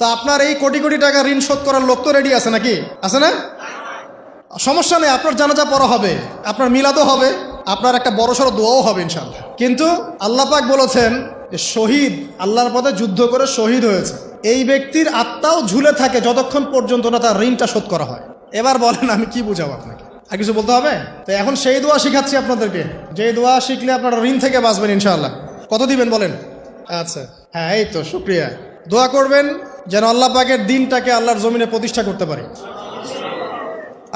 তো আপনার এই কোটি কোটি টাকা ঋণ শোধ করার লোক তো রেডি আছে নাকি? আছে না? সমস্যা নেই, আপনার জানাজা পড়া হবে, আপনার মিলাদও হবে, আপনার একটা বড় সড়ো দোয়াও হবে ইনশাল্লাহ কিন্তু আল্লাহ পাক বলেছেন যে শহীদ, আল্লাহর পথে যুদ্ধ করে শহীদ হয়েছে। এই ব্যক্তির আত্মাও ঝুলে থাকে যতক্ষণ পর্যন্ত না তার ঋণটা শোধ করা হয়। এবার বলেন, আমি কি বুঝাবো আপনাকে? আর কিছু বলতে হবে? তো এখন সেই দোয়া শিখাচ্ছি আপনাদেরকে। যে দোয়া শিখলে আপনারা ঋণ থেকে বাঁচবেন ইনশাআল্লাহ। কত দিবেন বলেন? আচ্ছা হ্যাঁ এই তো, শুক্রিয়া। দোয়া করবেন যেন আল্লাহ পাকের দিনটাকে আল্লাহর জমিনে প্রতিষ্ঠা করতে পারি।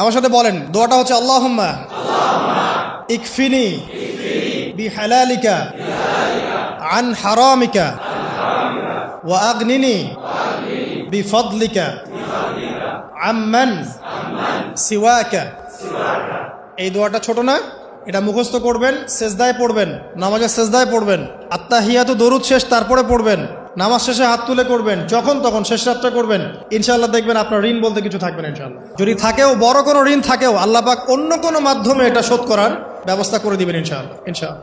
আমার সাথে বলেন, দোয়াটা হচ্ছে আল্লাহুম্মা ইকফিনি বি হালালিকা আন হারামিকা ওয়া আগনিনি বি ফদলিকা আম্মান সিওয়াকা। এই দোয়াটা ছোট না, এটা মুখস্থ করবেন, সেজদায় পড়বেন, নামাজের সেজদায় পড়বেন আত্মাহিয়া তো দরুদ শেষ, তারপরে পড়বেন। নামাজ শেষে হাত তুলে করবেন, যখন তখন শেষ রাতটা করবেন। ইনশাল্লাহ দেখবেন আপনার ঋণ বলতে কিছু থাকবেন ইনশাল্লাহ যদি থাকেও, বড় কোনো ঋণ থাকেও, আল্লাহ পাক অন্য কোনো মাধ্যমে এটা শোধ করার ব্যবস্থা করে দিবেন ইনশাআল্লাহ ইনশাআল্লাহ।